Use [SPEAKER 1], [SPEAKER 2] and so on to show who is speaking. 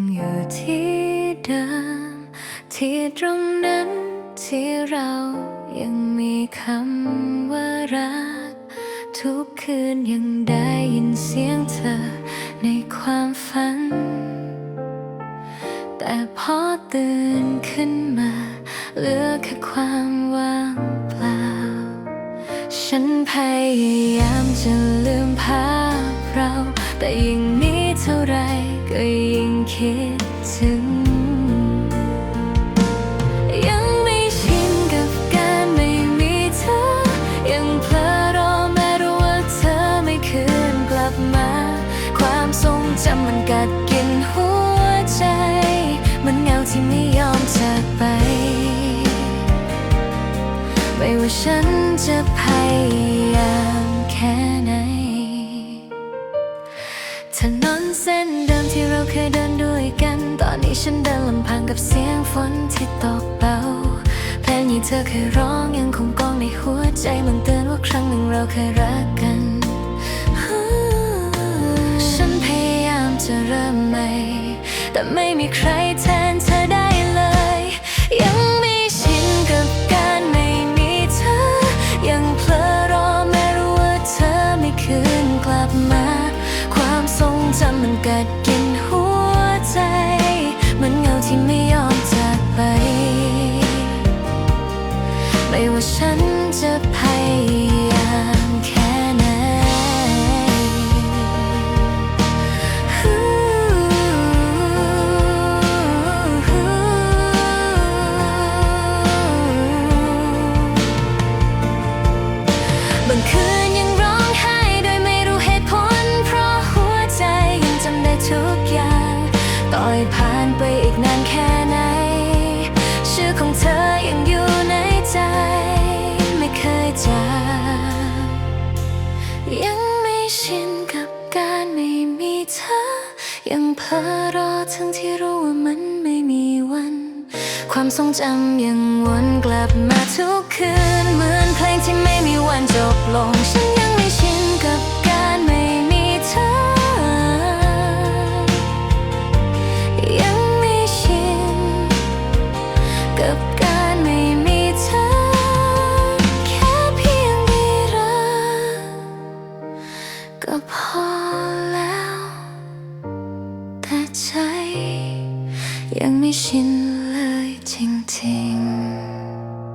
[SPEAKER 1] ังอยู่ที่เดิม ที่ตรงนั้นที่เรายังมีคำว่ารัก ทุกคืนยังได้ยินเสียงเธอในความฝัน แต่พอตื่นขึ้นมาเหลือแค่ความว่างเปล่า ฉันพยายามจะลืมภาพเรา แต่ยิ่งนี้ เท่าไรก็ยิ่งคิดถึง ยังไม่ชินกับการไม่มีเธอ ยังเพลอรอแม้รู้ว่าเธอไม่คืนกลับมา ความทรงจำมันกัดกินหัวใจ มันเงาที่ไม่ยอมจากไป ไม่ว่าฉันจะพยาย ตอนนี้ฉันเดินลำพังกับเสียงฝนที่ตกเบาเพลงที่เธอเคยร้องยังคงก้องในหัวใจมันเตือนว่าครั้งหนึ่งเราเคยรักกัน ฉันพยายามจะเริ่มใหม่ แต่ไม่มีใครแทนเธอได้เลย ยังไม่ชินกับการไม่มีเธอ ยังเพลอรอแม้รู้ว่าเธอไม่คืนกลับมา ความทรงจำมันเกัด ไม่ว่าฉันจะพยายามแค่ไหนบางคืนยังร้องไห้โดยไม่รู้เหตุผล เพราะหัวใจยังจำได้ทุกอย่าง ต่อยผ่านไปอีกนาน ยังเพ้อรอทั้งที่รู้ว่ามันไม่มีวัน ความทรงจำยังวนกลับมาทุกคืน เหมือนเพลงที่ไม่มีวันจบลง ฉันยังไม่ชินกับการไม่มีเธอ ยังไม่ชินกับการไม่มีเธอ แค่เพียงได้รักก็พอแล้ว ใจ ยังไม่ชินเลยจริงๆ